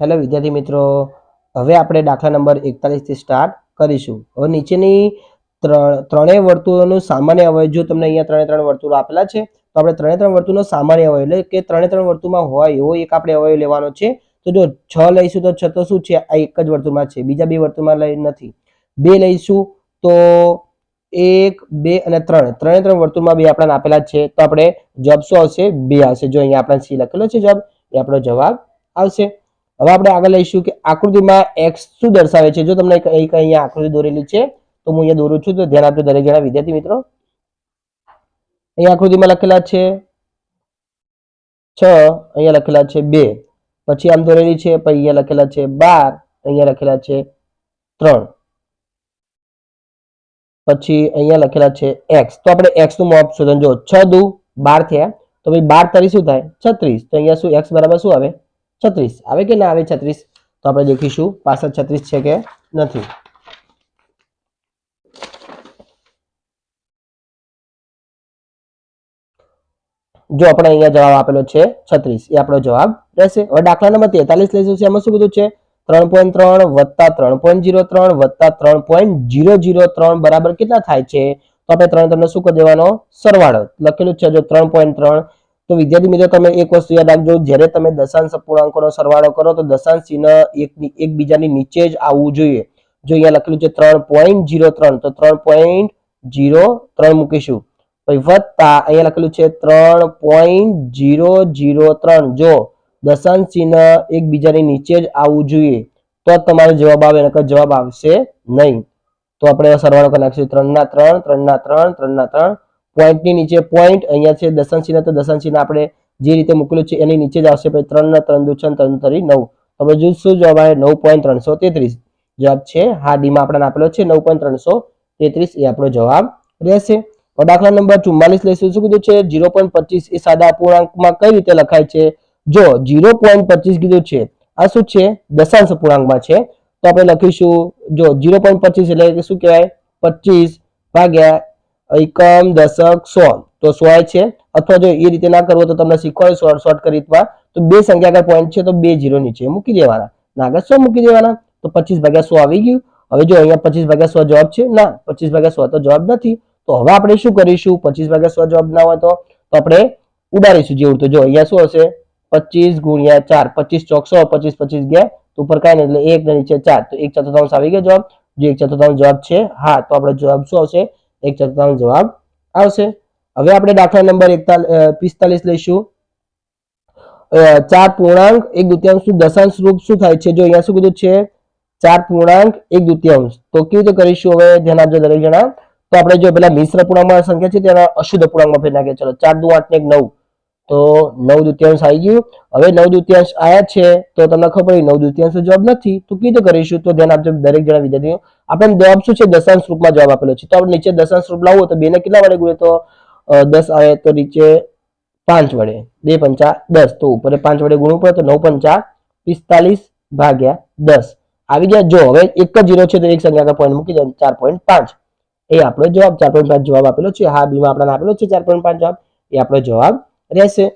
Hello વિદ્યાર્થી મિત્રો, હવે આપણે દાખલા નંબર એકતાલીસથી સ્ટાર્ટ કરીશું. હવે નીચેની ત્રણ, ત્રણેય વર્તુળોનું સામાન્ય અવયવ, જો તમને અહીંયા ત્રણે ત્રણ વર્તુળો આપેલા છે, તો આપણે ત્રણે ત્રણ વર્તુળનો સામાન્ય અવયવ, એટલે કે ત્રણે ત્રણ વર્તુળમાં હોય એવો એક આપણે અવયવ લેવાનો છે. તો જો છ લઈશું તો છ તો શું છે? આ એક જ વર્તુળમાં છે, બીજા બે વર્તુળમાં લઈ નથી. બે લઈશું તો એક, બે અને ત્રણ. ત્રણે ત્રણ વર્તુળમાં બે આપણા આપેલા છે, તો આપણે જવાબ શું આવશે? બે આવશે. જો અહીંયા આપણે સી લખેલો છે જવાબ, એ આપણો જવાબ આવશે. હવે આપણે આગળ લઈશું કે આકૃતિમાં એક્સ શું દર્શાવે છે. જો તમને એક અહીંયા આકૃતિ દોરેલી છે, તો હું અહીંયા દોરું છું. તો ધ્યાન આપજો દરેક જણા, વિદ્યાર્થી મિત્રો. અહીંયા આકૃતિમાં લખેલા છે છ, અહીંયા લખેલા છે બે. પછી આમ દોરેલી છે, પછી અહીંયા લખેલા છે બાર, અહીંયા લખેલા છે ત્રણ. પછી અહીંયા લખેલા છે એક્સ તો આપણે એક્સનું મોપ શોધન જો છ દુ બાર થયા, તો ભાઈ બાર તરી શું થાય? છત્રીસ. તો અહીંયા શું એક્સ બરાબર શું આવે? છત્રીસ. આવે કે ના આવે છત્રીસ? તો આપણે દેખીશું, પાસઠ છત્રીસ છે કે નથી. જો આપણે અહીંયા જવાબ આપેલો છે છત્રીસ, એ આપણો જવાબ રહેશે. હવે દાખલા નંબર તેતાલીસ લઈશું છે, એમાં શું કીધું છે? ત્રણ પોઈન્ટ ત્રણ વત્તા ત્રણ પોઈન્ટ જીરો ત્રણ વત્તા ત્રણ પોઈન્ટ જીરો જીરો ત્રણ બરાબર કેટલા થાય છે? તો આપણે ત્રણ ત્રણ શું કરી દેવાનો? સરવાળો. લખેલું છે, જો ત્રણ પોઈન્ટ ત્રણ તો વિદ્યાર્થી મિત્રો, તમે એક વસ્તુ યાદ રાખજો, જ્યારે તમે દશાંશ અપૂર્ણાંકોનો સરવાળો કરો, તો દશાંશ ચિહ્ન એક એકબીજાની નીચે જ આવવું જોઈએ. જો અહીંયા લખેલું છે ત્રણ પોઈન્ટ જીરો ત્રણ, તો ત્રણ પોઈન્ટ જીરો ત્રણ મૂકીશું. પછી વત્તા અહીંયા લખેલું છે ત્રણ પોઈન્ટ જીરો જીરો ત્રણ. જો દશાંશ ચિહ્ન એકબીજાની નીચે જ આવવું જોઈએ, તો તમારો જવાબ આવે, નકર જવાબ આવશે નહીં. તો આપણે સરવાળો કરી નાખીશું. ત્રણ ના ત્રણ ત્રણ ના ત્રણ ત્રણ ના ત્રણ પોઈન્ટની નીચે પોઈન્ટ, અહીંયા છે દશાંશ ચિહ્ન, તો દશાંશ ચિહ્ન આપણે જે રીતે મૂકેલું છે એની નીચે જ આવશે. ત્રણ ના ત્રણ દુ છ, ત્રણ તરી નવ. તમે જો શું જવાબ આવે? નવ પોઈન્ટ ત્રણસો તેત્રીસ. જવાબ છે હા ડીમાં આપણને આપેલો છે નવ પોઈન્ટ ત્રણસો તેત્રીસ. એ આપણો જવાબ રહેશે. દાખલા નંબર ચુમ્માલીસ લઈશું. શું કીધું છે? જીરો પોઈન્ટ પચીસ એ સાદા અપૂર્ણાંકમાં કઈ રીતે લખાય છે? જો જીરો પોઈન્ટ પચીસ કીધું છે, આ શું છે? દશાંશ અપૂર્ણાંકમાં છે. તો આપણે લખીશું, જો જીરો પોઈન્ટ પચીસ એટલે શું કહેવાય? પચીસ ભાગ્યા એકમ દશક સો તો સો છે? અથવા જો એ રીતે ના કરવો તો તમને શીખવાડે શોર્ટ શોર્ટ કરી તો બે સંખ્યા આગળ પોઈન્ટ છે તો બે જીરો નીચે મૂકી દેવાના. ના, આગળ સો મૂકી દેવાના? તો પચીસ ભાગ્યા સો આવી ગયું. હવે જો અહીંયા પચીસ ભાગ્યા સો જવાબ છે? ના, પચીસ ભાગ્યા સો તો જવાબ નથી. તો હવે આપણે શું કરીશું? પચીસ ભાગ્યા સો જવાબ ના હોય તો? તો આપણે ઉડાડીશું જેવું. તો જો અહીંયા શું હશે? પચીસ ગુણ્યા ચાર. પચીસ ચોકસો પચીસ પચીસ ગયા. તો ઉપર કાંઈ નહીં, એટલે એક નીચે ચાર. તો એક ચતુર્થાંશ આવી ગયો જવાબ. જો એક ચતુર્થાંશ જવાબ છે, હા, તો આપણે જવાબ શું આવશે? એક ચતુર્થાંશ જવાબ આવશે. હવે આપણે દાખલા નંબર પિસ્તાલીસ લઈશું. ચાર પૂર્ણાંક, એક દુત્યાંશ દશાંશ રૂપ શું થાય છે? જો અહીંયા શું કીધું છે? ચાર પૂર્ણાંક, એક દુત્યાંશ. તો કેવી રીતે કરીશું હવે? ધ્યાન આપજો દરેક જણા, તો આપણે જો પેલા મિશ્ર પૂર્ણાંકમાં સંખ્યા છે તેના અશુદ્ધ પૂર્ણાંકમાં ફેરી નાખીએ. ચલો, ચાર દુ આઠ ને એક નવ. તો નવ દુત્યાંશ આવી ગયું. હવે નવ દુત્યાંશ આયા છે, તો તમને ખબર નવ દુત્યાંશ જવાબ નથી. તો કીધું કરીશું, તો ધ્યાન આપજો દરેક જણા વિદ્યાર્થીઓ. આપણે જવાબ શું છે? દશાંશ રૂપમાં જવાબ આપેલો છે. તો આપણે નીચે દશાંશ રૂપ લાવવું તો બે ને કેટલા વડે ગુણે તો દસ આવે, તો નીચે પાંચ વડે. બે પંચા દસ. તો ઉપર પાંચ વડે ગુણવું પડે, તો નવ પંચા પિસ્તાલીસ ભાગ્યા દસ. આવી ગયા. જો, હવે એક જ જીરો છે, તો એક સંખ્યા પોઈન્ટ મૂકી દે, ચાર પોઈન્ટ પાંચ. એ આપણો જવાબ, ચાર પોઈન્ટ પાંચ જવાબ આપેલો છે. હા, બીમાં આપણને આપેલો છે ચાર પોઈન્ટ પાંચ જવાબ. એ આપણો જવાબ રહેશે.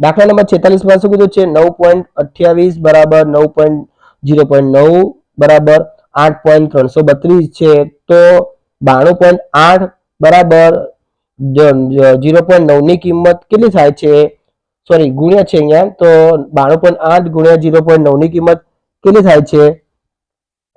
દાખલા નંબર છેતાલીસમાં શું કીધું છે? નવ પોઈન્ટ અઠ્યાવીસ બરાબર નવ પોઈન્ટ જીરો પોઈન્ટ નવ બરાબર આઠ પોઈન્ટ ત્રણસો બત્રીસ છે. તો બાણું પોઈન્ટ આઠ બરાબર જીરો પોઈન્ટ નવની કિંમત કેટલી થાય છે? સોરી, ગુણ્યા છે અહીંયા. તો બાણું પોઈન્ટ આઠ ગુણ્યા જીરો પોઈન્ટ નવની કિંમત કેટલી થાય છે?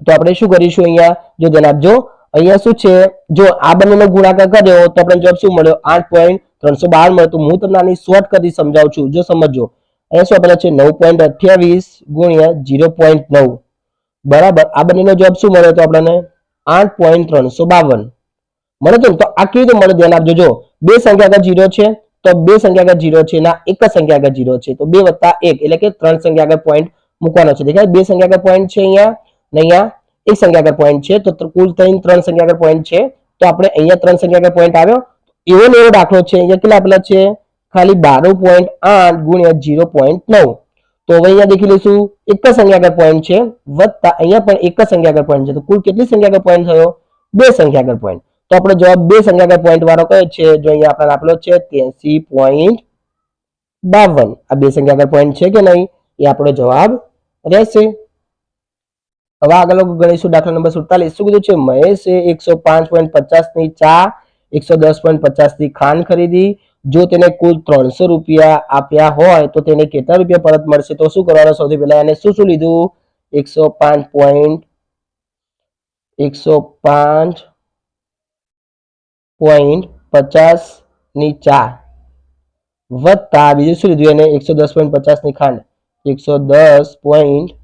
તો આપણે શું કરીશું અહીંયા? જો જણાવજો અહીંયા શું છે? જો આ બંનેનો ગુણાકાર કર્યો તો આપણે જવાબ શું મળ્યો? આઠ પોઈન્ટ ત્રણસો બાર મળ્યો. તો હું તમને આની શોર્ટ કરી સમજાવું છું. જો સમજો અહીંયા શું આપેલા છે? નવ પોઈન્ટ અઠ્યાવીસ ગુણ્યા જીરો પોઈન્ટ નવ. બરાબર. આ બંનેનો જવાબ શું મળ્યો? તો આપણને આઠ પોઈન્ટ ત્રણસો બાવન. મળે તો તો આ કેવી રીતે મળે ધ્યાન આપજો. જો બે સંખ્યા આગળ ઝીરો છે, તો બે સંખ્યા આગળ જીરો છે ના એક જ સંખ્યા આગળ ઝીરો છે. તો બે વત્તા એક, એટલે કે ત્રણ સંખ્યા આગળ પોઈન્ટ મૂકવાનો છે. દેખાય? બે સંખ્યા આગળ પોઈન્ટ છે અહીંયા ને અહીંયા એક સંખ્યા આગળ પોઈન્ટ છે. તો કુલ થઈને ત્રણ સંખ્યા આગળ પોઈન્ટ છે. તો આપણે અહીંયા ત્રણ સંખ્યા આગળ પોઈન્ટ આવ્યો. એવો ને એવો દાખલો છે, અહીંયા કેટલા આપેલા છે? ખાલી બારું પોઈન્ટ આઠ ગુણ્યા જીરો પોઈન્ટ નવ. તો હવે અહીંયા દેખી લઈશું, એક જ સંખ્યા આગળ પોઈન્ટ છે, વત્તા અહીંયા પણ એક જ સંખ્યા આગળ પોઈન્ટ છે. તો કુલ કેટલી સંખ્યા આગળ પોઈન્ટ થયો? બે સંખ્યા આગળ પોઈન્ટ તો આપણો જવાબ બે સંખ્યા આગળ પોઈન્ટ વાળો કયો છે? જો અહીંયા આપણને આપેલો છે ત્યાંસી પોઈન્ટ બાવન. આ બે સંખ્યા આગળ પોઈન્ટ છે કે નહીં? એ આપણો જવાબ રહેશે. હવે આગળ ગણીશું દાખલા નંબર સુડતાલીસ. શું કીધું છે? મહેશે એકસો પાંચ પોઈન્ટ પચાસની ચા, એકસો દસ પોઈન્ટ પચાસની ખાંડ ખરીદી. જો તેને કુલ ત્રણસો રૂપિયા આપ્યા હોય તો તેને કેટલા રૂપિયા પરત મળશે? તો શું કરવાનું? સૌથી પહેલા એને શું શું લીધું? એકસો પાંચ પોઈન્ટ એકસો પાંચ પોઈન્ટ પચાસની ચા. વત્તા બીજું શું લીધું? એને એકસો દસ પોઈન્ટ પચાસની ખાંડ. એકસો દસ પોઈન્ટ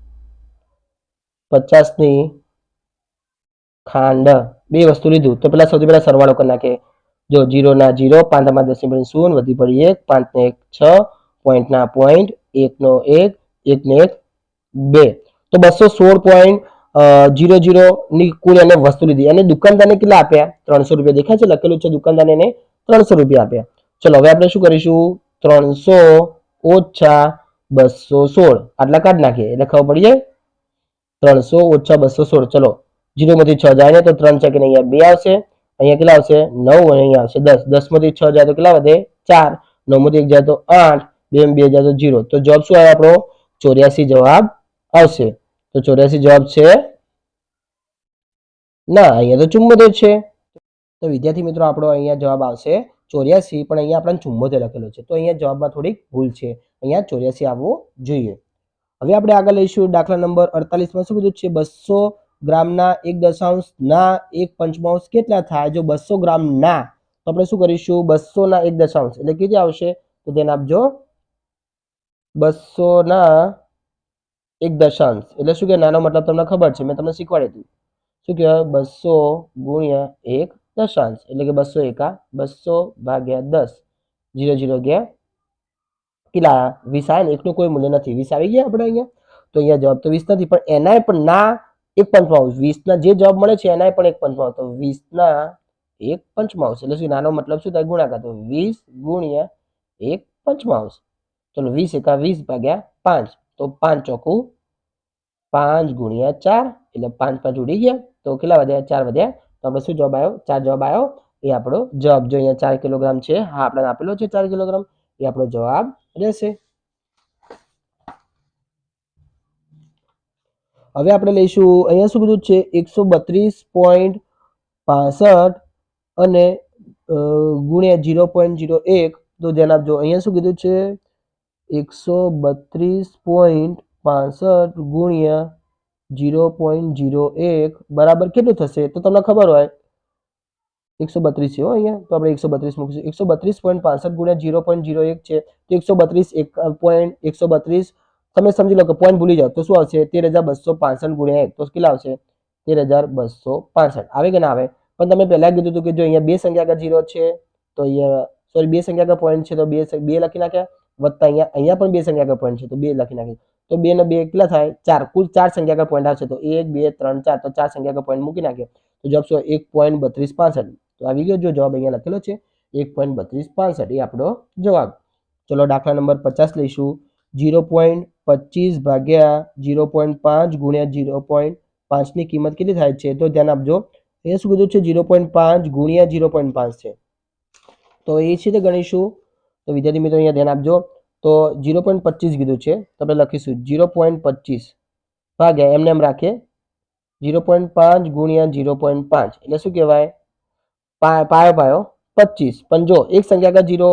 પચાસની ખાંડ, બે વસ્તુ લીધું. તો પેલા સૌથી પહેલા સરવાળો કરી નાખે જો જીરો ના જીરો પાંચમાં દસ પડી શૂન્ય વધી પડી એક પાંચ ને એક છ પોઈન્ટ ના પોઈન્ટ એક નો એક એક ને એક બે. તો બસો સોળ પોઈન્ટ જીરો જીરો ની કુલ એને વસ્તુ લીધી. અને દુકાનદારને કેટલા આપ્યા? ત્રણસો રૂપિયા. દેખાય છે? લખેલું છે દુકાનદારને એને ત્રણસો રૂપિયા આપ્યા. ચલો, હવે આપણે શું કરીશું? ત્રણસો ઓછા બસો સોળ. આટલા કાઢ નાખીએ. એટલે ખબર પડી જાય? ત્રણસો ઓછા બસો સોળ. ચલો જીરો માંથી છ જાય ને તો ત્રણ ચકીને અહીંયા બે આવશે. અહીંયા કેટલા આવશે? નવ અને અહીંયા આવશે દસ. દસમાંથી છ જાય તો કેટલા વધે? ચાર. નવમાંથી એક જાય તો આઠ. બે બે જાય તો જીરો. તો જવાબ શું આવે આપણો? ચોર્યાસી જવાબ આવશે. તો ચોર્યાસી જવાબ છે? ના, અહીંયા તો ચુમ્મોતેર છે. તો વિદ્યાર્થી મિત્રો, આપણો અહીંયા જવાબ આવશે ચોર્યાસી. પણ અહીંયા આપણને ચુમ્મોતેર લખેલો છે. તો અહીંયા જવાબમાં થોડીક ભૂલ છે. અહીંયા ચોર્યાસી આવવું જોઈએ. હવે આપણે આગળ લઈશું. દાખલા નંબર અડતાલીસમાં શું કીધું છે? બસો ગ્રામના એક દશાંશ ના એક પંચમાંશ કેટલા થાય? જો બસો ગ્રામ ના, તો આપણે શું કરીશું? બસો ના એક દશાંશ. એટલે કેટલી આવશે. તો તેને આપજો. બસો ના એક દશાંશ. એટલે શું કે નાનો મતલબ તમને ખબર છે. મેં તમને શીખવાડી હતું શું કહેવાય? બસો ગુણ્યા એક દશાંશ. એટલે કે બસો એકા, બસો ભાગ્યા દસ. જીરો જીરો ગયા કેટલા વીસ ને એકનું કોઈ મૂલ્ય નથી. વીસ આવી ગયા આપણે અહીંયા? તો અહીંયા જવાબ તો વીસ નથી, પણ એનાય પણ ના એક પંચમાંશ વીસના જે જવાબ મળે છે એનાય પણ એક પંચમાં તો વીસના એક પંચમાંશ એટલે શું નાનો મતલબ શું થાય? ગુણાકાર. તો વીસ ગુણ્યા એક પંચમાંશ ચલો, વીસ એકા વીસ ભાગ્યા પાંચ. તો પાંચ ચોખ્ખું પાંચ ગુણ્યા ચાર. એટલે પાંચ પાંચ ઉડી ગયા. તો કેટલા વધ્યા? ચાર વધ્યા. તો આપણે શું જવાબ આવ્યો ચાર જવાબ આવ્યો એ આપણો જવાબ. જો અહીંયા ચાર કિલોગ્રામ છે, હા આપણે આપેલો છે ચાર કિલોગ્રામ. એ આપણો જવાબ રહેશે. હવે આપણે લઈશું, અહીંયા શું કીધું છે? એકસો બત્રીસ પોઈન્ટ પાસઠ અને ગુણ્યા જીરો પોઈન્ટ જીરો એક. તો ધ્યાન આપજો અહીંયા શું કીધું છે? એકસો બત્રીસ પોઈન્ટ પાસઠ ગુણ્યા જીરો પોઈન્ટ જીરો એક. બરાબર કેટલું થશે? તો તમને ખબર હોય એકસો બત્રીસ છે હો અહીંયા તો આપણે એકસો બત્રીસ મૂકીશું એકસો બત્રીસ પોઈન્ટ પાસઠ ગુણ્યા જીરો પોઈન્ટ જીરો એક છે તો એકસો બત્રીસ એક પોઈન્ટ એકસો બત્રીસ તમે સમજી લો કે પોઈન્ટ ભૂલી જાઓ તો શું આવશે તેર હજાર બસો પાસઠ ગુણ્યા એક તો કેટલા આવશે તેર હજાર બસો પાસઠ આવે કે ના આવે પણ તમે પહેલા કીધું હતું કે જો અહીંયા બે સંખ્યા આગળ જીરો છે તો અહીંયા સોરી બે સંખ્યા આગળ પોઈન્ટ છે તો બે સ- બે લખી નાખ્યા વત્તા અહીંયા અહીંયા પણ બે સંખ્યા આગળ પોઈન્ટ છે તો બે લખી નાખ્યા તો બે ને બે કેટલા થાય ચાર કુલ ચાર સંખ્યા આગળ પોઈન્ટ આવશે તો એક બે ત્રણ ચાર તો ચાર સંખ્યા આગળ પોઈન્ટ મૂકી નાખ્યો તો જવાબ શું એક પોઈન્ટ બત્રીસ પાસઠ તો આવી ગયો જો જવાબ અહીંયા લખેલો છે એક પોઈન્ટ બત્રીસ પાસઠ, એ આપણો જવાબ. ચલો દાખલા નંબર પચાસ લઈશું. જીરો પોઈન્ટ પચીસ ભાગ્યા જીરો પોઈન્ટ પાંચ ગુણ્યા જીરો પોઈન્ટ પાંચની કિંમત કેટલી થાય છે? તો ધ્યાન આપજો. એ શું કીધું છે? જીરો પોઈન્ટ પાંચ ગુણ્યા જીરો પોઈન્ટ પાંચ છે. તો એ છે તે ગણીશું. તો વિદ્યાર્થી મિત્રો અહીંયા ધ્યાન આપજો. તો જીરો પોઈન્ટ પચીસ કીધું છે. તો આપણે લખીશું. જીરો પોઈન્ટ પચીસ ભાગ્યા, એમને એમ રાખીએ. જીરો પોઈન્ટ પાંચ ગુણ્યા જીરો પોઈન્ટ પાંચ. એટલે શું કહેવાય? પાયો પાયો પચીસ પણ જો એક સંખ્યા આગળ જીરો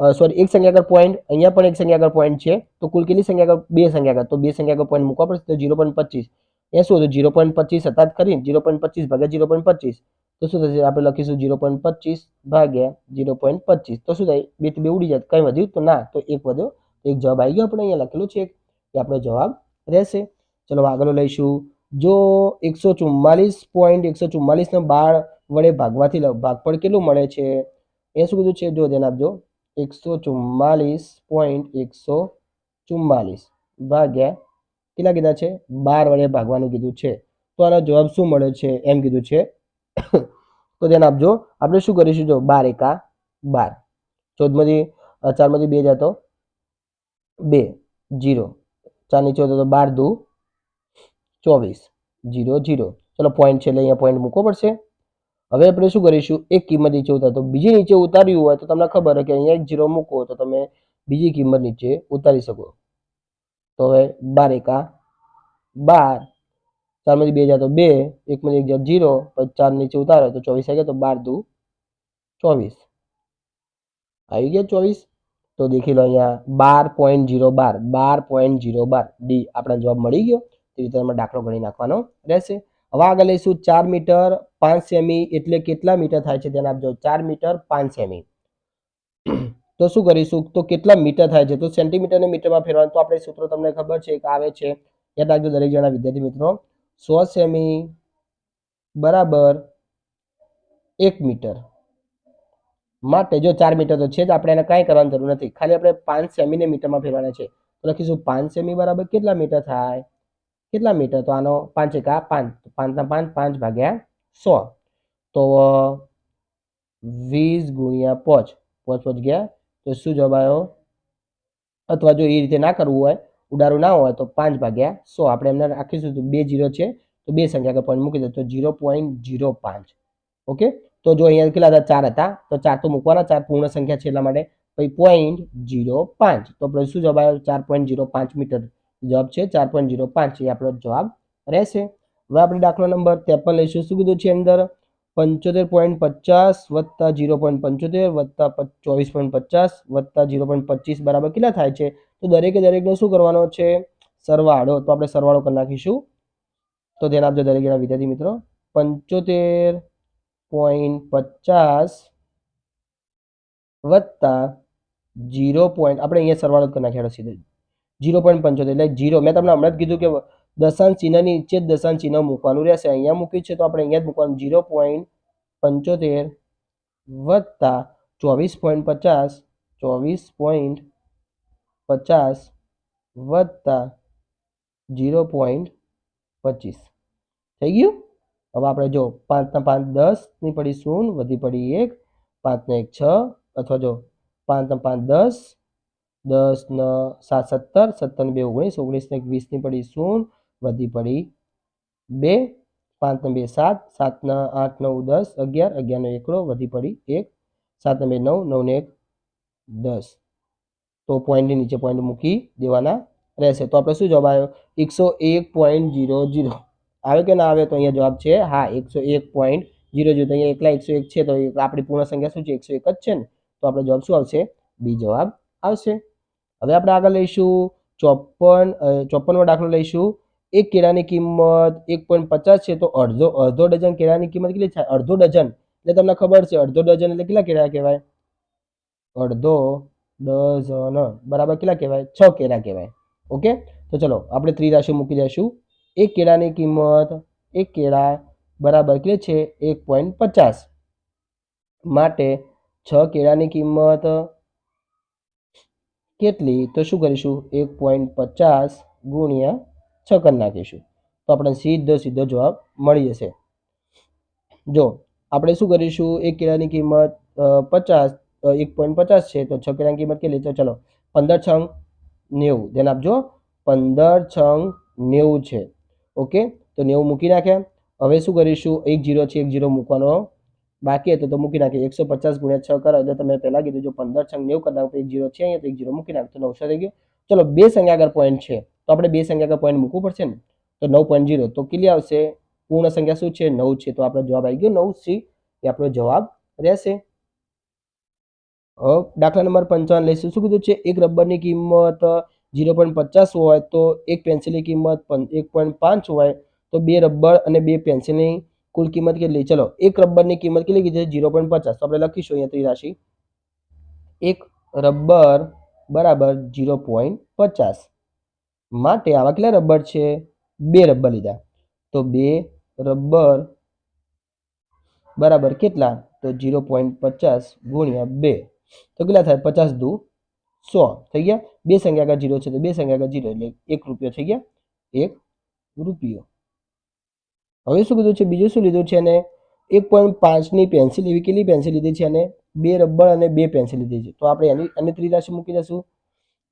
સોરી એક સંખ્યા આગળ પોઈન્ટ અહીંયા પણ એક સંખ્યા આગળ પોઈન્ટ છે તો કુલ કેટલી સંખ્યા આગળ બે સંખ્યા આગળ તો બે સંખ્યા આગળ પોઈન્ટ મૂકવા પડશે તો જીરો પોઈન્ટ પચીસ એ શું હતું જીરો પોઈન્ટ પચીસ સતાત કરી જીરો પોઈન્ટ પચીસ ભાગ્યા જીરો પોઈન્ટ પચીસ તો શું થશે આપણે લખીશું જીરો પોઈન્ટ પચીસ ભાગ્યા જીરો પોઈન્ટ પચીસ તો શું થાય બેથી બે ઉડી જાય કંઈ વધ્યું તો ના તો એક વધ્યો તો એક જવાબ આવી ગયો આપણે અહીંયા લખેલું છે એક એ આપણો જવાબ રહેશે ચલો આગળ લઈશું જો એકસો ચુમ્માલીસ પોઈન્ટ એકસો ચુમ્માલીસને બાર વડે ભાગવાથી ભાગફળ કેટલું મળે છે? એ શું કીધું છે? જો ધ્યાન આપજો. એકસો ચુમ્માલીસ પોઈન્ટ એકસો ચુમ્માલીસ ભાગ્યા કેટલા કીધા છે? બાર વડે ભાગવાનું કીધું છે. તો આનો જવાબ શું મળે છે? એમ કીધું છે. તો ધ્યાન આપજો. આપણે શું કરીશું? જો બાર એકા બાર. ચૌદમાંથી ચારમાંથી બે જતો બે, જીરો. ચાર નીચે તો બાર દુ. ચોવીસ. જીરો જીરો ચલો પોઈન્ટ છે એટલે અહીંયા પોઈન્ટ મૂકવો પડશે. હવે આપણે શું કરીશું? એક કિંમત નીચે ઉતાર. તો બીજી નીચે ઉતાર્યું હોય તો તમને ખબર કે અહીંયા એક જીરો મૂકો તો તમે બીજી કિંમત નીચે ઉતારી શકો. તો હવે બાર એકા બાર. ચારમાંથી બે હજાર તો બે. એકમાંથી એક હજાર જીરો પછી ચાર નીચે ઉતારો તો ચોવીસ આવી ગયા તો બાર દુ ચોવીસ. આવી ગયા ચોવીસ. તો દેખી લો અહીંયા બાર પોઈન્ટ જીરો બાર. બાર પોઈન્ટ જીરો બાર. ડી આપણા જવાબ મળી ગયો. તે રીતે તમારે દાખલો ગણી નાખવાનો રહેશે. હવે આગળ લઈશું ચાર મીટર પાંચ સેમી એટલે કેટલા મીટર થાય છે ધ્યાન આપજો. ચાર મીટર પાંચ સેમી. તો શું કરીશું? તો કેટલા મીટર થાય છે? તો સેન્ટીમીટર ને મીટરમાં ફેરવાનું તો આપણે સૂત્ર તમને ખબર છે કે આવે છે. યાદ રાખજો દરેક જણા વિદ્યાર્થી મિત્રો. સો સેમી બરાબર એક મીટર. માટે જો ચાર મીટર તો છે જ, આપણે એને કાંઈ કરવાની જરૂર નથી. ખાલી આપણે પાંચ સેમીને મીટરમાં ફેરવાના છે. તો લખીશું પાંચ સેમી બરાબર કેટલા મીટર થાય? કેટલા મીટર? તો આનો પાંચ એકા પાંચ. પાંચના પાંચ પાંચ ભાગ્યા સો. તો વીસ ગુણ્યા પાંચ. પોચ પોચ ગયા. તો શું જવાબ આવ્યો? અથવા જો એ રીતે ના કરવું હોય, ઉડાડું ના હોય, તો પાંચ ભાગ્યા સો. આપણે એમને રાખીશું તો બે જીરો છે, તો બે સંખ્યા આગળ પોઈન્ટ મૂકી દે, તો જીરો પોઈન્ટ જીરો પાંચ. ઓકે? તો જો અહીંયા કેટલા હતા? ચાર હતા. તો ચાર તો મૂકવાના, ચાર પૂર્ણ સંખ્યા છે એટલા માટે. પછી પોઈન્ટ જીરો પાંચ. તો આપણે શું જવાબ આવ્યો? ચાર પોઈન્ટ જીરો પાંચ મીટર. જવાબ છે ચાર પોઈન્ટ જીરો પાંચ એ આપણો જવાબ રહેશે. હવે આપણે દાખલો નંબર ત્રેપન લઈશું. શું કીધું છે અંદર? પંચોતેર પોઈન્ટ પચાસ વત્તા જીરો પોઈન્ટ પંચોતેર વત્તા ચોવીસ પોઈન્ટ પચાસ વત્તા જીરો પોઈન્ટ પચીસ બરાબર કેટલા થાય છે? તો દરેકે દરેકનો શું કરવાનો છે? સરવાળો. તો આપણે સરવાળો કરી નાખીશું. તો ધ્યાન આપજો દરેક જણા વિદ્યાર્થી મિત્રો. પંચોતેર પોઈન્ટ પચાસ વત્તા જીરો પોઈન્ટ આપણે અહીંયા સરવાળો કરી નાખ્યા સીધો. જીરો પોઈન્ટ પંચોતેર. એટલે જીરો. મેં તમને હમણાં જ કીધું કે દશાંશ ચિહ્નની નીચે જ દશાંશ ચિહ્ન મૂકવાનું રહેશે. અહીંયા મૂક્યું છે તો આપણે અહીંયા જ મૂકવાનું. જીરો પોઈન્ટ પંચોતેર વત્તા ચોવીસ પોઈન્ટ પચાસ. ચોવીસ પોઈન્ટ પચાસ વત્તા જીરો પોઈન્ટ પચીસ. થઈ ગયું? હવે આપણે જો પાંચના પાંચ દસની પડી શૂન્ય, વધી પડી એક. પાંચના એક છ, અથવા જો પાંચના પાંચ દસ દસ ન સાત સત્તર સત્તર બે ઓગણીસ ઓગણીસ ને વીસની પડી શૂન્ય વધી પડી બે, પાંચ ને બે સાત સાતના આઠ નવ દસ, અગિયાર અગિયારનો એકડો, વધી પડી એક, સાત ને બે નવ નવ ને એક દસ. તો પોઈન્ટની નીચે પોઈન્ટ મૂકી દેવાના રહેશે. તો આપણે શું જવાબ આવ્યો? એકસો એક પોઈન્ટ જીરો જીરો આવે કે ના આવે તો અહીંયા જવાબ છે હા, એકસો એક પોઈન્ટ જીરો તો અહીંયા એકલા એકસો એક છે તો આપણી પૂર્ણ સંખ્યા શું છે? એકસો એક જ છે ને. તો આપણો જવાબ શું આવશે? બી જવાબ આવશે. હવે આપણે આગળ લઈશું. ચોપન ચોપનનો દાખલો લઈશું. એક કેળાની કિંમત એક પોઈન્ટ પચાસ છે, તો અડધો અડધો ડઝન કેળાની કિંમત કેટલી થાય? અડધો ડઝન. એટલે તમને ખબર છે, અડધો ડઝન એટલે કેટલા કેળા કહેવાય? અડધો ડઝન. બરાબર કેટલા કહેવાય? છ કેળા કહેવાય. ઓકે? તો ચલો, આપણે ત્રિરાશિ મૂકી દઈશું. એક કેળાની કિંમત, એક કેળા બરાબર કેટલી છે? એક પોઈન્ટ પચાસ. માટે છ કેળાની કિંમત કેટલી? તો શું કરીશું? એક પોઈન્ટ પચાસ ગુણ્યા છ નાખીશું. તો આપણે સીધો સીધો જવાબ મળી જશે. જો, આપણે શું કરીશું? એક કેળાની કિંમત પચાસ એક પોઈન્ટ પચાસ છે, તો છ કેળાની કિંમત કેટલી? તો ચલો, પંદર છંગ નેવું. ધ્યાન આપજો, પંદર છંગ નેવું છે. ઓકે? તો નેવું મૂકી નાખ્યા. હવે શું કરીશું? એક જીરો છે, એક જીરો મૂકવાનો બાકી હતો તો મૂકી નાખીએ. એકસો પચાસ ગુણ્યા છ કરો. એટલે તમે પહેલાં કીધું જો પંદર છંગ નેવું કરી નાખો એક જીરો છે અહીંયા તો એક જીરો મૂકી નાખો. તો નવસો થઈ ગયો. ચલો, બે સંખ્યા આગળ પોઈન્ટ છે. તો આપણે બે સંખ્યા આગળ પોઈન્ટ મૂકવું પડશે ને? તો નવ પોઈન્ટ જીરો તો કેટલી આવશે? પૂર્ણ સંખ્યા શું છે? નવ છે. તો આપણો જવાબ આવી ગયો નવ સી એ આપણો જવાબ રહેશે. દાખલા નંબર પંચાવન લઈશું. શું કીધું છે? એક રબરની કિંમત જીરો પોઈન્ટ પચાસ હોય તો એક પેન્સિલની કિંમત એક પોઈન્ટ પાંચ હોય તો બે રબર અને બે પેન્સિલની કુલ કિંમત કેટલી? ચલો, એક રબરની કિંમત કેટલી કીધી છે જીરો પોઈન્ટ પચાસ. તો આપણે લખીશું અહીંયા ત્રિરાશી એક રબર બરાબર જીરો પોઈન્ટ પચાસ. માટે આવા કેટલા રબર છે? બે રબર લીધા. તો બે રબર બરાબર કેટલા? તો જીરો પોઈન્ટ પચાસ ગુણ્યા બે. તો કેટલા થાય? પચાસ દુ સો. થઈ ગયા? બે સંખ્યા આગળ જીરો છે તો બે સંખ્યા આગળ જીરો. એટલે એક રૂપિયો થઈ ગયા. એક રૂપિયો. હવે શું કીધું છે? બીજું શું લીધું છે અને એક પોઈન્ટ પાંચની પેન્સિલ એવી કેટલી પેન્સિલ લીધી છે અને બે રબર અને બે પેન્સિલ લીધી છે. તો આપણે એની, અને ત્રિરાશી મૂકી દઈશું.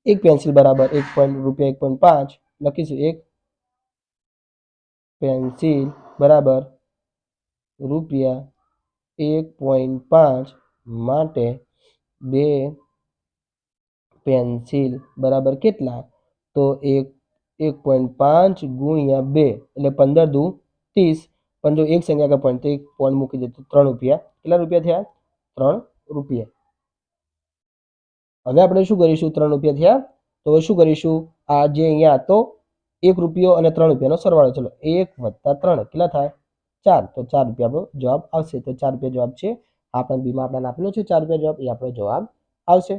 એક પેન્સિલ બરાબર એક પોઈન્ટ રૂપિયા એક પોઈન્ટ પાંચ, લખીશું એક પેન્સિલ બરાબર રૂપિયા એક પોઈન્ટ પાંચ માટે બે પેન્સિલ બરાબર કેટલા? તો એક એક પોઈન્ટ પાંચ ગુણ્યા બે, એટલે પંદર દુ ત્રીસ પણ જો એક સંખ્યા કે પોઈન્ટ એક પોઈન્ટ મૂકી દે તો ત્રણ રૂપિયા. કેટલા રૂપિયા થયા? ત્રણ રૂપિયા. હવે આપણે શું કરીશું? ત્રણ રૂપિયા થયા. તો શું કરીશું? આ જે અહીંયા હતો, એક રૂપિયો અને ત્રણ રૂપિયાનો સરવાળો. ચલો, એક વત્તા ત્રણ. કેટલા થાય? ચાર. તો ચાર રૂપિયા જવાબ આવશે. તો ચાર રૂપિયા જવાબ છે. આપણા બીમા આપણને આપેલો છે ચાર રૂપિયા જવાબ. એ આપણો જવાબ આવશે.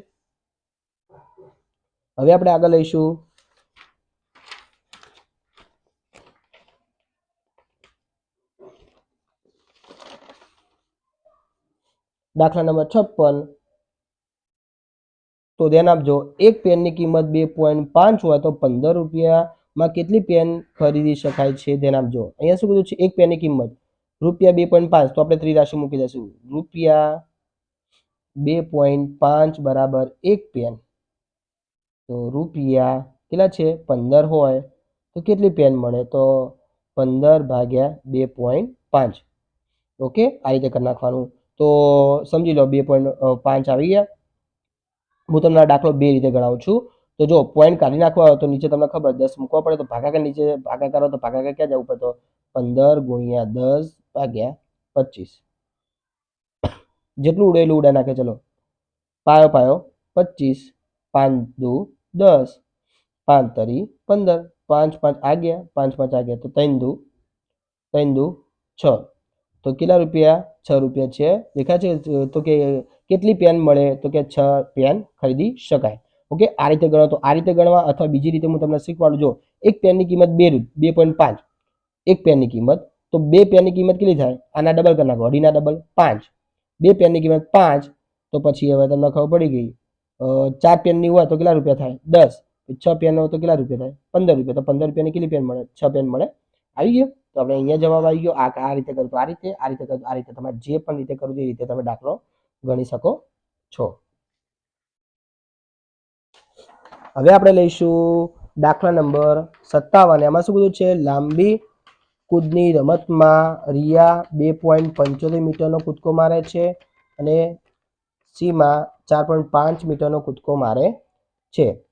હવે આપણે આગળ લઈશું. દાખલા નંબર છપ્પન. તો ધ્યાન આપજો, એક પેનની કિંમત બે પોઈન્ટ પાંચ હોય તો પંદર રૂપિયામાં કેટલી પેન ખરીદી શકાય છે? ધ્યાન આપજો. અહીંયા શું કીધું છે? એક પેનની કિંમત. રૂપિયા બે પોઈન્ટ પાંચ, તો આપણે ત્રિરાશી મૂકી દઈશું. રૂપિયા બે પોઈન્ટ પાંચ બરાબર એક પેન. તો રૂપિયા કેટલા છે? પંદર હોય તો કેટલી પેન મળે? તો પંદર ભાગ્યા બે પોઈન્ટ પાંચ. ઓકે? આ રીતે કરી નાખવાનું. તો સમજી લો બે પોઈન્ટ પાંચ આવી ગયા. હું તમને આ દાખલો બે રીતે ગણાવું છું. તો જો પોઈન્ટ કાઢી નાખવા હોય તો નીચે તમને ખબર દસ મૂકવા પડે તો ભાગાકાર નીચે ભાગાકાર હોય તો ભાગાકાર ક્યાં જવું પડે તો પંદર ગુણ્યા દસ ભાગ્યા પચીસ. જેટલું ઉડે એટલું ઉડા નાખે, ચલો. પાયો પાયો, પચીસ, પાંચ, દુ, દસ. પાંચ તરી પંદર. પાંચ પાંચ, આ પાંચ પાંચ, આ તો ત્રણ, દુ ત્રણ, દુ, છ. તો કેટલા રૂપિયા? છ રૂપિયા છે. દેખાય છે તો કે કેટલી પેન મળે? તો કે છ પેન ખરીદી શકાય. ઓકે આ રીતે ગણો તો આ રીતે ગણવા અથવા બીજી રીતે હું તમને શીખવાડું. જો, એક પેનની કિંમત બે બે પોઈન્ટ પાંચ. એક પેનની કિંમત, તો બે પેનની કિંમત કેટલી થાય? આના ડબલ કરી નાખો. અઢીના ડબલ પાંચ. બે પેનની કિંમત પાંચ, તો પછી હવે તમને ખબર પડી ગઈ. ચાર પેનની હોય તો કેટલા રૂપિયા થાય? દસ. છ પેન હોય તો કેટલા રૂપિયા થાય? પંદર રૂપિયા. તો પંદર રૂપિયાની કેટલી પેન મળે? છ પેન મળે. આવી ગયો. તો આપણે અહીંયા જવાબ આવી ગયો. આ આ રીતે કરું તો આ રીતે આ રીતે કરું આ રીતે. તમારે જે પણ રીતે કરવું એ રીતે તમે દાખલો ગણી શકો છો. હવે આપણે લઈશું દાખલા નંબર સત્તાવન. એમાં શું કીધું છે? લાંબી કૂદની રમતમાં રિયા બે પોઈન્ટ પંચોતેર મીટરનો કૂદકો મારે છે અને સીમા ચાર પોઈન્ટ પાંચ મીટરનો કૂદકો મારે છે.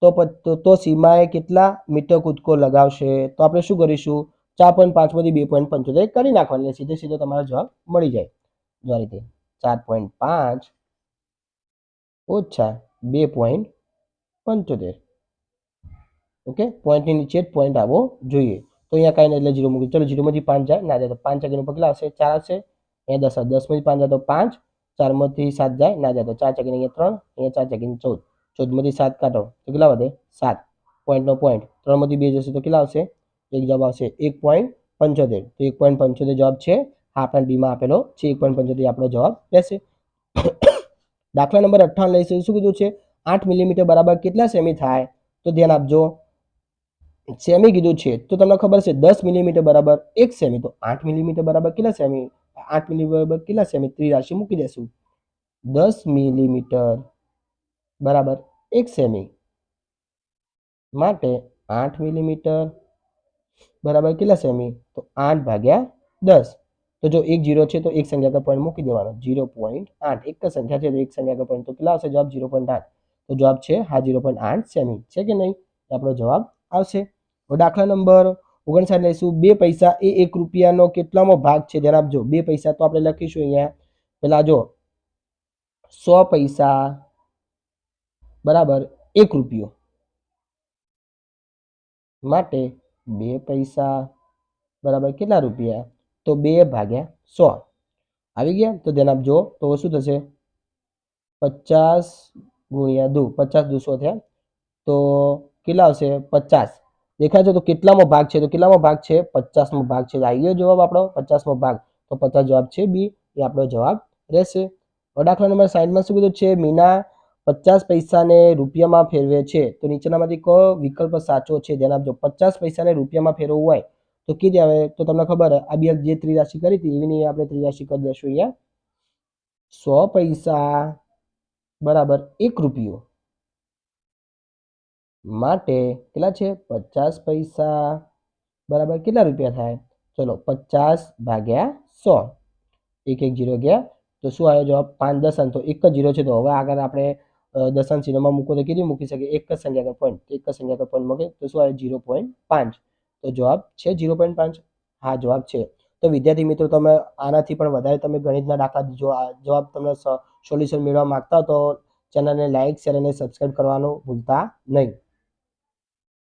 તો- તો સીમાએ કેટલા મીટર કૂદકો લગાવશે? તો આપણે શું કરીશું? ચાર પોઈન્ટ પાંચમાંથી બે પોઈન્ટ પંચોતેર કરી નાખવાની એટલે સીધે સીધો તમારો જવાબ મળી જાય. જો આ રીતે ચાર પોઈન્ટ પાંચ ઓછા બે પોઈન્ટ પંચોતેર. ઓકે? પોઈન્ટની નીચે જ પોઈન્ટ આવવો જોઈએ. તો અહીંયા કાંઈ એટલે જીરો મૂકી ચલો જીરોમાંથી પાંચ જાય. ના જાય તો પાંચ આગળનું પગલા આવશે, ચાર હશે અહીંયા દસ આવે. દસમાંથી પાંચ જાય તો પાંચ. ચારમાંથી સાત જાય, ના જાય તો ચાર ચાકીને અહીંયા ત્રણ, અહીંયા ચાર ચાકીને ચૌદ. ચૌદમાંથી સાત કાઢો તો કેટલા વધે? સાત. પોઈન્ટનો પોઈન્ટ. ત્રણમાંથી બે જશે તો કેટલા આવશે? એક જવાબ આવશે એક પોઈન્ટ પંચોતેર. તો એક પોઈન્ટ પંચોતેર જવાબ છે. હા આપણા ડીમાં આપેલો છે. એક પોઈન્ટ પંચોતેર આપણો જવાબ રહેશે. દાખલા નંબર અઠ્ઠાવન લઈશું. શું કીધું છે? આઠ મિલીમીટર બરાબર કેટલા સેમી થાય? તો ધ્યાન આપજો. સેમી કીધું છે. તો તમને ખબર છે દસ મિલીમીટર બરાબર એક સેમી તો આઠ મિલીમીટર બરાબર કેટલા સેમી આઠ મિલીમીટર બરાબર કેટલા સેમી ત્રિરાશી મૂકી દેશું. દસ મિલીમીટર બરાબર એક સેમી માટે આઠ મિલીમીટર બરાબર કેટલા સેમી? તો આઠ ભાગ્યા દસ. તો જો એક જીરો છે તો એક સંખ્યા પર પોઈન્ટ મૂકી દેવાનો. જીરો પોઈન્ટ આઠ. એક સંખ્યા છે તો એક સંખ્યા પર પોઈન્ટ તો કેટલા આવશે? જવાબ જીરો પોઈન્ટ આઠ. તો જવાબ છે હા, જીરો પોઈન્ટ આઠ સેમી. છે કે નહીં? આપણો જવાબ આવશે. હવે દાખલા નંબર ઓગણસાઠ લઈશું. બે પૈસા એ એક રૂપિયાનો કેટલામો ભાગ છે? ધ્યાન આપજો. બે પૈસા તો આપણે લખીશું અહીંયા. પેલા જો સો પૈસા બરાબર એક રૂપિયો. માટે બે પૈસા બરાબર કેટલા રૂપિયા? તો બે ભાગ્યા સો. આવી ગયા? તો ધ્યાન આપજો, તો શું થશે? પચાસ ગુણ્યા દુ, પચાસ દુસો થયા. તો કેટલા આવશે? પચાસ. દેખાય છે તો કેટલામો ભાગ છે? તો કેટલામો ભાગ છે? પચાસમો ભાગ છે. આવી ગયો જવાબ આપણો, પચાસમો ભાગ. તો પચાસ જવાબ છે બી. એ આપણો જવાબ રહેશે. દાખલા નંબર સાઈઠમાં શું કીધું છે? મીના પચાસ પૈસાને રૂપિયામાં ફેરવે છે, તો નીચેનામાંથી કયો વિકલ્પ સાચો છે? ધ્યાન આપજો. પચાસ પૈસાને રૂપિયામાં ફેરવવું હોય તો કીધી આવે તો તમને ખબર આ બે જે ત્રિરાશી કરી હતી એવી આપણે ત્રિરાશી કરી દઈશું અહીંયા. સો પૈસા, બરાબર, એક રૂપિયો. માટે કેટલા છે? પચાસ પૈસા, બરાબર, કેટલા રૂપિયા થાય? ચલો, પચાસ ભાગ્યા સો. એક એક જીરો ગયા. તો શું આવ્યો જવાબ? પાંચ દસ અંતો એક જ જીરો છે. તો હવે આગળ આપણે દશાંશ ચિહ્નમાં મૂકો તો કેટલી મૂકી શકે? એક જ સંખ્યા આગળ પોઈન્ટ એક જ સંખ્યા આગળ પોઈન્ટ મૂકે, તો શું આવે? ઝીરો પોઈન્ટ પાંચ. તો જવાબ છે ઝીરો પોઈન્ટ પાંચ? હા, જવાબ છે. તો વિદ્યાર્થી મિત્રો, તમે આનાથી પણ વધારે તમે ગણિતના દાખલા જો જવાબ તમને સોલ્યુશન મેળવવા માંગતા તો ચેનલને લાઇક શેર અને સબસ્ક્રાઇબ કરવાનું ભૂલતા નહીં.